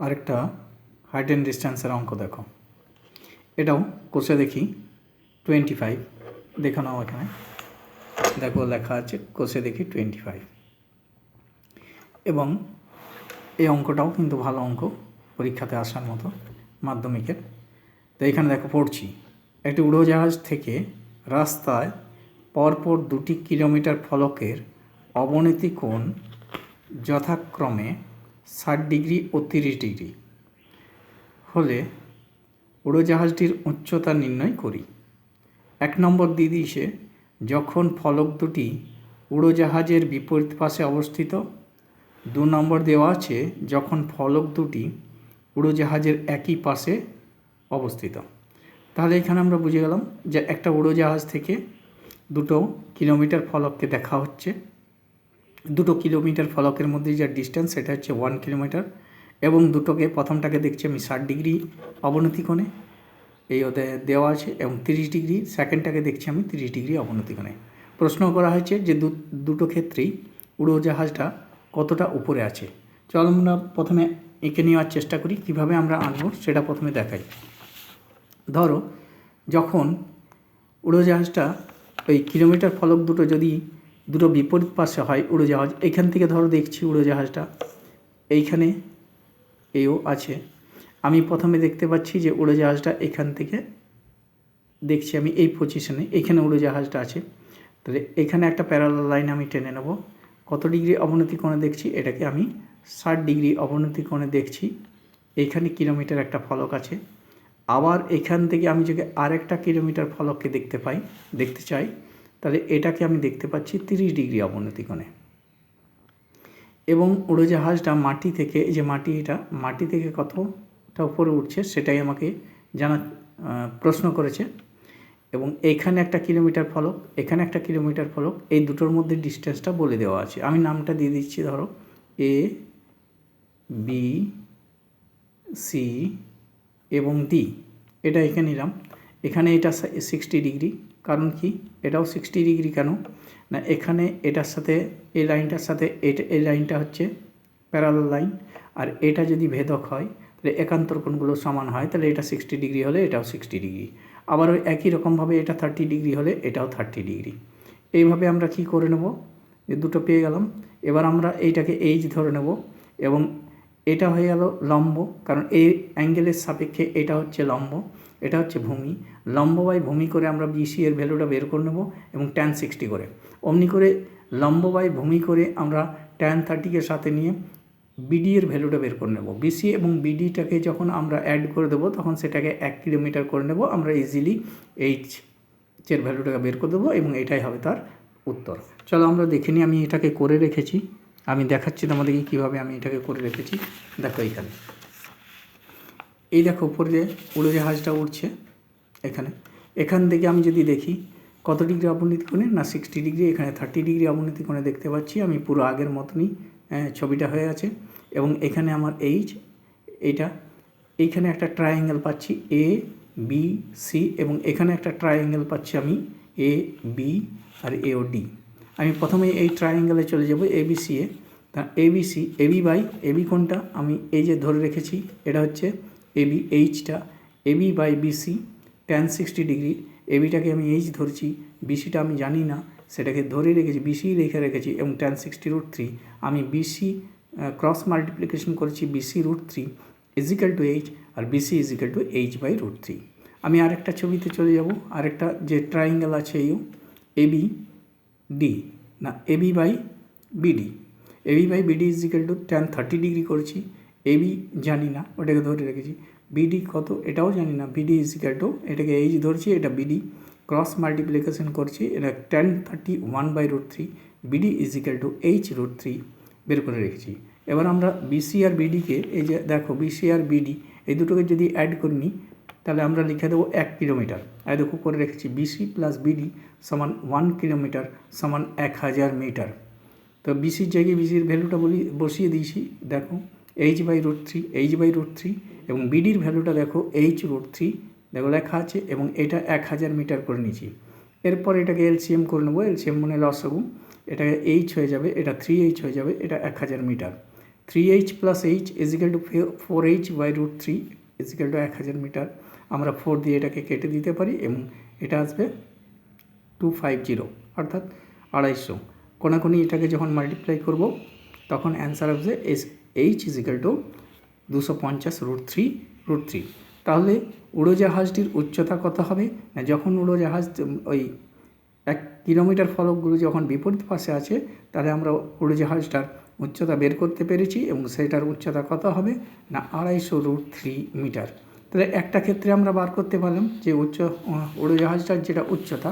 আরেকটা height and ডিস্ট্যান্সের অঙ্ক দেখো। এটাও কোষে দেখি টোয়েন্টি ফাইভ দেখো নাও এখানে। দেখো লেখা আছে, কোষে দেখি টোয়েন্টি ফাইভ এবং এই অঙ্কটাও কিন্তু ভালো অঙ্ক, পরীক্ষাতে আসার মতো মাধ্যমিকের। তো এখানে দেখো পড়ছি, একটি উড়োজাহাজ থেকে রাস্তায় পরপর দুটি কিলোমিটার ফলকের অবনতি কোণ যথাক্রমে ষাট ডিগ্রি ও তিরিশ ডিগ্রি। হলে উড়োজাহাজটির উচ্চতা নির্ণয় করি। এক নম্বর দিয়েছে যখন ফলক দুটি উড়োজাহাজের বিপরীত পাশে অবস্থিত, দু নম্বর দেওয়া আছে যখন ফলক দুটি উড়োজাহাজের একই পাশে অবস্থিত। তাহলে এখানে আমরা বুঝে গেলাম যে একটা উড়োজাহাজ থেকে দুটো কিলোমিটার ফলককে দেখা হচ্ছে। দুটো কিলোমিটার ফলকের মধ্যে যে ডিস্টেন্স সেটা হচ্ছে ওয়ান কিলোমিটার এবং দুটোকে, প্রথমটাকে দেখছি আমি ষাট ডিগ্রি অবনতি কোণে, এই ওদের দেওয়া আছে এবং তিরিশ ডিগ্রি সেকেন্ডটাকে দেখছি আমি তিরিশ ডিগ্রি অবনতি কোণে। প্রশ্ন করা হয়েছে যে দুটো ক্ষেত্রেই উড়োজাহাজটা কতটা উপরে আছে। চলো আমরা প্রথমে এঁকে নেওয়ার চেষ্টা করি, কীভাবে আমরা আনব সেটা প্রথমে দেখাই। ধরো, যখন উড়োজাহাজটা ওই কিলোমিটার ফলক দুটো যদি দুটো বিপরীত পাশে হয় উড়োজাহাজ। এখান থেকে ধরো দেখছি উড়োজাহাজটা। এইখানে এও আছে। আমি প্রথমে দেখতে পাচ্ছি যে উড়োজাহাজটা এখান থেকে দেখছি আমি এই পজিশনে এখানে উড়োজাহাজটা আছে। তাহলে এখানে একটা প্যারালাল লাইন আমি টেনে নেব। কত ডিগ্রি অবনতি কোণে দেখছি? এটাকে আমি ষাট ডিগ্রি অবনতি কোণে দেখছি। এইখানে কিলোমিটার একটা ফলক আছে। আবার এখান থেকে আমি যদি আরেকটা কিলোমিটার ফলককে দেখতে পাই, দেখতে চাই তাহলে এটাকে আমি দেখতে পাচ্ছি তিরিশ ডিগ্রি অবনতি কোণে। এবং উড়োজাহাজটা মাটি থেকে যে মাটি এটা, মাটি থেকে কতটা উপরে উঠছে সেটাই আমাকে জানা প্রশ্ন করেছে। এবং এখানে একটা কিলোমিটার ফলক, এখানে একটা কিলোমিটার ফলক, এই দুটোর মধ্যে ডিস্টেন্সটা বলে দেওয়া আছে। আমি নামটা দিয়ে দিচ্ছি, ধরো। এ, বি, সি এবং ডি। এটা এখানে নিলাম। এখানে এটা সিক্সটি ডিগ্রি। কারণ কি? এটাও সিক্সটি ডিগ্রি কেন? না, এখানে এটার সাথে, এই লাইনটার সাথে, এটা, এই লাইনটা হচ্ছে প্যারালাল লাইন আর এটা যদি ভেদক হয়, তাহলে একান্তর কোণগুলো সমান হয়, তাহলে এটা সিক্সটি ডিগ্রি হলে এটাও সিক্সটি ডিগ্রি আবার ওই একই রকমভাবে এটা থার্টি ডিগ্রি হলে এটাও থার্টি ডিগ্রি এইভাবে আমরা কি করে নেব? যে দুটো পেয়ে গেলাম। এবার আমরা এইটাকে এইচ ধরে নেব এবং এটা হয়ে গেল লম্ব, কারণ এই অ্যাঙ্গেলের সাপেক্ষে এটা হচ্ছে লম্ব। এটা হচ্ছে ভূমি। লম্ব বাই ভূমি করে আমরা বিসি এর ভ্যালুটা বের করে নেব এবং ট্যান সিক্সটি করে। অমনি করে লম্ব বাই ভূমি করে আমরা ট্যান থার্টিকে সাথে নিয়ে বিডি এর ভ্যালুটা বের করে নেব। বিসি এবং বিডিটাকে যখন আমরা অ্যাড করে দেবো, তখন সেটাকে এক কিলোমিটার করে নেব। আমরা ইজিলি এইচ এর ভ্যালুটাকে বের করে দেবো এবং এটাই হবে তার উত্তর। চলো আমরা দেখে নিই আমি এটাকে করে রেখেছি। আমি দেখাচ্ছি তোমাদেরকে কীভাবে আমি এটাকে করে রেখেছি। দেখো এইখানে। এই দেখো উপরে যে উড়োজাহাজটা উঠছে এখানে। এখান থেকে আমি যদি দেখি, কত ডিগ্রি অবনতি কোণে? না সিক্সটি ডিগ্রি, এখানে থার্টি ডিগ্রি অবনতি কোণে দেখতে পাচ্ছি আমি, পুরো আগের মতনই ছবিটা হয়ে আছে। এবং এখানে আমার এইচ এইটা এইখানে একটা ট্রায়াঙ্গেল পাচ্ছি এ বি সি এবং এখানে একটা ট্রায়াঙ্গেল পাচ্ছি আমি A B R A O D আমি প্রথমে এই ট্রায়াঙ্গেলে চলে যাব এবিসি এ। তা এবিসি এবি বাই এবি কোনটা আমি এই যে ধরে রেখেছি, এটা হচ্ছে AB এইচটা AB by BC ten sixty degree এবিটাকে আমি এইচ ধরছি বিসিটা আমি জানি না, সেটাকে ধরে রেখেছি বিসি রেখে রেখেছি এবং টেন সিক্সটি রুট থ্রি আমি বিসি ক্রস মাল্টিপ্লিকেশন করেছি BC root three equal to H R BC equal to H by root three আমি আরেকটা ছবিতে চলে যাব, আরেকটা যে ট্রায়াঙ্গেল আছে এই এবি ডি না AB by BD AB by BD is equal to tan thirty degree করেছি এবি জানি না, ওটাকে ধরে রেখেছি। বিডি কত এটাও জানি না। বিডি ইজিক্যাল টু এটাকে এইচ ধরছি, এটা বিডি ক্রস মাল্টিপ্লিকেশন করছি, এটা tan thirty one by root three BD is equal to H root three বের করে রেখেছি। এবার আমরা বিসি আর বিডিকে এই যে দেখো বিসি আর বিডি এই দুটোকে যদি অ্যাড করে নিই, তাহলে আমরা লিখে দেবো এক কিলোমিটার আর দেখো, করে রেখেছি বিসি প্লাস বিডি সমান ওয়ান কিলোমিটার সমান এক হাজার মিটার তো বিসির জায়গায় বিসির ভ্যালুটা বলি, বসিয়ে দিয়েছি, দেখো। H by root three H by root three এবং বিডির ভ্যালুটা দেখো এইচ রুট থ্রি দেখো লেখা আছে এবং এটা এক হাজার মিটার করে নিয়েছি। এরপর এটাকে এলসিএম করে নেব। এলসিএম মানে লসগু এটাকে এইচ হয়ে যাবে, এটা থ্রি এইচ হয়ে যাবে, এটা এক হাজার metre three H plus H is equal to four H by root three is equal to এক হাজার মিটার আমরা ফোর দিয়ে এটাকে কেটে দিতে পারি এবং এটা আসবে টু ফাইভ জিরো অর্থাৎ আড়াইশো। কোনাকুনি এটাকে যখন মাল্টিপ্লাই করব, তখন অ্যান্সার আসবে এস এইচ ইজিক্যাল টু দুশো পঞ্চাশ রুট থ্রি রুট থ্রি তাহলে উড়োজাহাজটির উচ্চতা কত হবে? যখন উড়োজাহাজ, ওই এক কিলোমিটার ফলকগুলো যখন বিপরীত পাশে আছে, তাহলে আমরা উড়োজাহাজটার উচ্চতা বের করতে পেরেছি এবং সেটার উচ্চতা কত হবে? না, আড়াইশো রুট থ্রি মিটার তাহলে একটা ক্ষেত্রে আমরা বার করতে পারলাম যে উচ্চ, উড়োজাহাজটার যেটা উচ্চতা,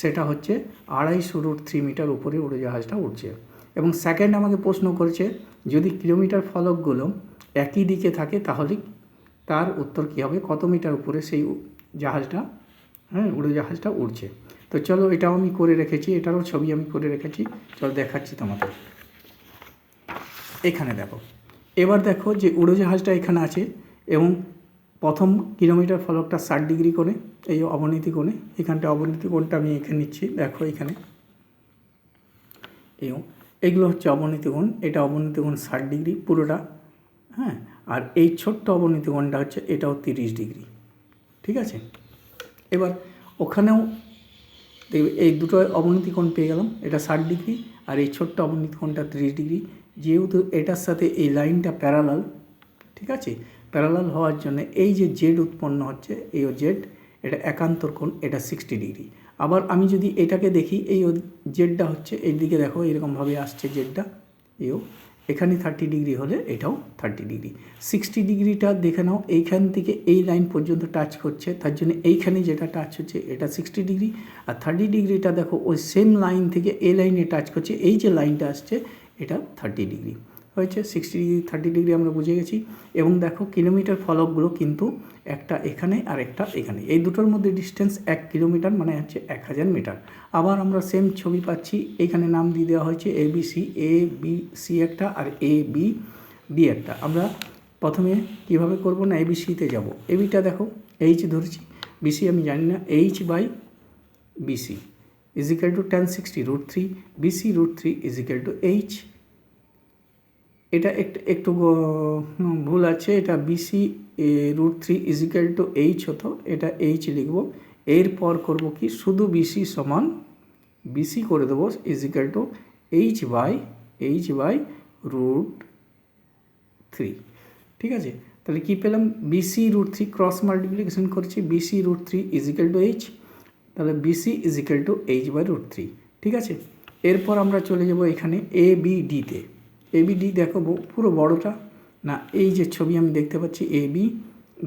সেটা হচ্ছে আড়াইশো রুট থ্রি মিটার উপরে উড়োজাহাজটা উঠছে এবং সেকেন্ড আমাকে প্রশ্ন করেছে, যদি কিলোমিটার ফলকগুলো একই দিকে থাকে, তাহলে তার উত্তর কী হবে? কত মিটার উপরে সেই জাহাজটা হ্যাঁ উড়োজাহাজটা উড়ছে? তো চলো এটাও আমি করে রেখেছি, এটারও ছবি আমি করে রেখেছি, চলো দেখাচ্ছি তোমাদের। এখানে দেখো, এবার দেখো যে উড়োজাহাজটা এখানে আছে এবং প্রথম কিলোমিটার ফলকটা ষাট ডিগ্রি করে এই অবনীতি কোণে, এখানটা অবনতি কোণটা আমি এখানে নিচ্ছি, দেখো এখানে। এই এগুলো হচ্ছে অবনীতি কোণ, এটা অবনতি কোণ ষাট ডিগ্রি পুরোটা হ্যাঁ? আর এই ছোট্ট অবনতি কোণটা হচ্ছে এটাও তিরিশ ডিগ্রি, ঠিক আছে? এবার ওখানেও দেখবে এই দুটো অবনীতি কোণ পেয়ে গেলাম, এটা ষাট ডিগ্রি আর এই ছোট্ট অবনীতি কোণটা তিরিশ ডিগ্রি। যেহেতু এটার সাথে এই লাইনটা প্যারালাল, ঠিক আছে? প্যারালাল হওয়ার জন্য এই যে জেড উৎপন্ন হচ্ছে, এই জেড, এটা একান্তর কোণ, এটা সিক্সটি ডিগ্রি। আবার আমি যদি এটাকে দেখি, এই জেডটা হচ্ছে এই দিকে দেখো, এরকমভাবে আসছে জেডটা। এও এখানে থার্টি ডিগ্রি হলে এটাও থার্টি ডিগ্রি সিক্সটি ডিগ্রিটা দেখে নাও, এইখান থেকে এই লাইন পর্যন্ত টাচ করছে, তার জন্য এইখানে যেটা টাচ হচ্ছে, এটা সিক্সটি ডিগ্রি আর থার্টি ডিগ্রিটা দেখো, ওই সেম লাইন থেকে এই লাইনে টাচ করছে, এই যে লাইনটা আসছে, এটা থার্টি ডিগ্রি হয়েছে সিক্সটি থার্টি ডিগ্রি আমরা বুঝে গেছি। এবং দেখো কিলোমিটার ফলকগুলো কিন্তু একটা এখানে আর একটা এখানে। এই দুটোর মধ্যে ডিস্টেন্স এক কিলোমিটার মানে হচ্ছে এক হাজার মিটার আবার আমরা সেম ছবি পাচ্ছি, এখানে নাম দিয়ে দেওয়া হয়েছে A B C A B C একটা আর এ বি বি একটা। আমরা প্রথমে কীভাবে করব না এবিসিতে যাব? এবিটা দেখো এইচ ধরেছি। বিসি আমি জানি না H by BC is equal to tan sixty root three BC root three is equal to H এটা একটু একটু ভুল আছে। এটা BC root three is equal to H হতো। এটা এইচ লিখব। এরপর করব কি? শুধু বিসি সমান বিসি করে দেবো। Is equal to H by H by root three ঠিক আছে? তাহলে কী পেলাম? BC root three cross multiplication করছি। BC root three is equal to H তাহলে BC is equal to H by root three ঠিক আছে? এরপর আমরা চলে যাব এখানে এ বি ডিতে এ বি ডি দেখো পুরো বড়টা। না, এই যে ছবি আমি দেখতে পাচ্ছি এ বি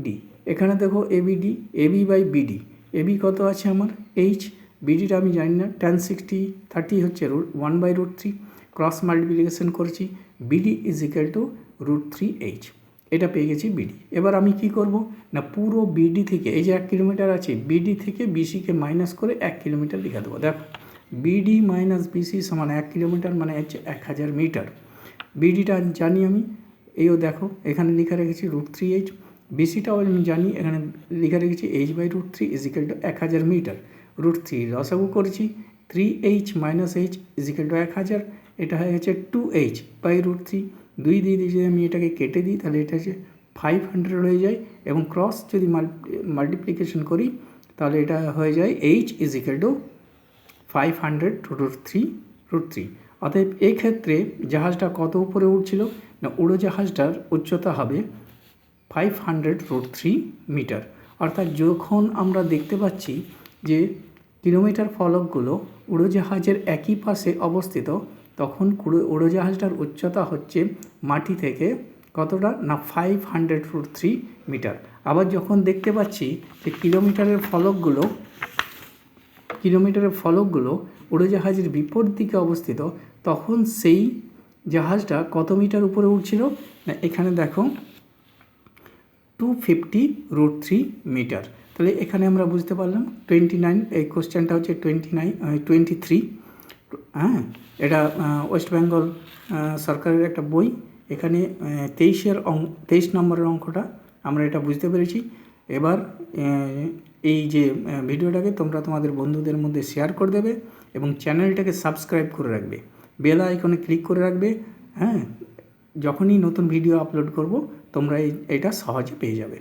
ডি এখানে দেখো A B D A B by BD A B কত আছে আমার? এইচ বিডিটা আমি জানি না। টেন সিক্সটি থার্টি হচ্ছে root one by root three cross multiplication করেছি। BD is equal to root three H এটা পেয়ে গেছি বিডি এবার আমি কি করব? না, পুরো বিডি থেকে, এই যে এক কিলোমিটার আছে বিডি থেকে বিসিকে মাইনাস করে এক কিলোমিটার লিখে দেবো। দেখো বিডি মাইনাস বিসি সমান এক কিলোমিটার মানে হচ্ছে এক হাজার মিটার। বিডিটা জানি আমি এইও দেখো, এখানে লিখে রেখেছি রুট থ্রি এইচ বিসিটাও আমি জানি, এখানে লিখে রেখেছি H by root three is equal to এক হাজার মিটার রুট থ্রি লসাগু করেছি three H minus H is equal to এক হাজার, এটা হয়ে গেছে two H by root three দুই দিয়ে দিয়ে যদি আমি এটাকে কেটে দিই, তাহলে এটা হচ্ছে ফাইভ হান্ড্রেড হয়ে যায়, এবং ক্রস যদি মাল্টিপ্লিকেশন করি, তাহলে এটা হয়ে যায় H is equal to five hundred root three root three অতএব এই ক্ষেত্রে জাহাজটা কত উপরে উঠছিল? না উড়োজাহাজটার উচ্চতা হবে five hundred root three metre অর্থাৎ যখন আমরা দেখতে পাচ্ছি যে কিলোমিটার ফলকগুলো উড়োজাহাজের একই পাশে অবস্থিত, তখন উড়োজাহাজটার উচ্চতা হচ্ছে মাটি থেকে কতটা? না five hundred root three metre আবার যখন দেখতে পাচ্ছি যে কিলোমিটারের ফলকগুলো কিলোমিটারের ফলকগুলো উড়োজাহাজের বিপরীত দিকে অবস্থিত তখন সেই জাহাজটা কত মিটার উপরে উঠছিল না, এখানে দেখো two fifty root three metre তাহলে এখানে আমরা বুঝতে পারলাম টোয়েন্টি নাইন এই কোশ্চেনটা হচ্ছে টোয়েন্টি নাইন টোয়েন্টি থ্রি হ্যাঁ এটা ওয়েস্ট বেঙ্গল সরকারের একটা বই। এখানে তেইশের অং, তেইশ নম্বরের অঙ্কটা আমরা এটা বুঝতে পেরেছি। এবার এই যে ভিডিওটাকে তোমরা তোমাদের বন্ধুদের মধ্যে শেয়ার করে দেবে এবং চ্যানেলটাকে সাবস্ক্রাইব করে রাখবে। বেল আইকনে ক্লিক করে রাখবে হ্যাঁ? যখনই নতুন ভিডিও আপলোড করব, তোমরা এই, এটা সহজে পেয়ে যাবে।